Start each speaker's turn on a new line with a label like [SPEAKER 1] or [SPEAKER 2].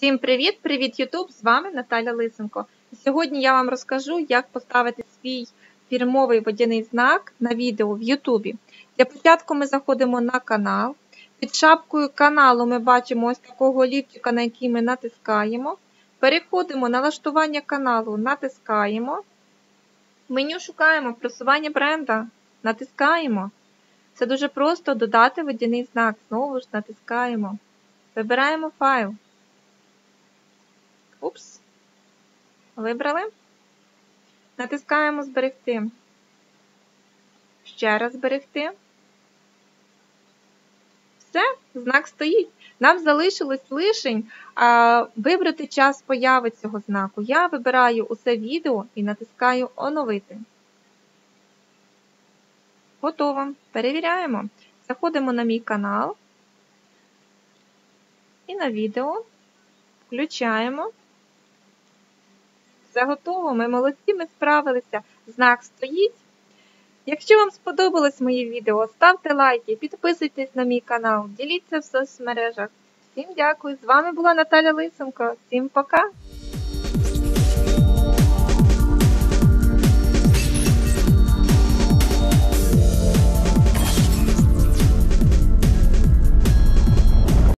[SPEAKER 1] Всім привіт! Привіт, Ютуб! З вами Наталя Лисенко. Сьогодні я вам розкажу, як поставити свій фірмовий водяний знак на відео в Ютубі. Для початку ми заходимо на канал. Під шапкою каналу ми бачимо ось такого ліфтика, на який ми натискаємо. Переходимо на налаштування каналу, натискаємо. Меню шукаємо просування бренда, натискаємо. Це дуже просто додати водяний знак. Знову ж натискаємо. Вибираємо файл. Упс. Вибрали. Натискаємо Зберегти. Ще раз зберегти. Все, знак стоїть. Нам залишилось лишень а, вибрати час появи цього знаку. Я вибираю усе відео і натискаю Оновити. Готово. Перевіряємо. Заходимо на мій канал і на відео. Включаємо. Все готово, ми молодці, ми справилися. Знак стоїть. Якщо вам сподобалось моє відео, ставте лайки, підписуйтесь на мій канал, діліться в соцмережах. Всім дякую! З вами була Наталя Лисенко. Всім пока!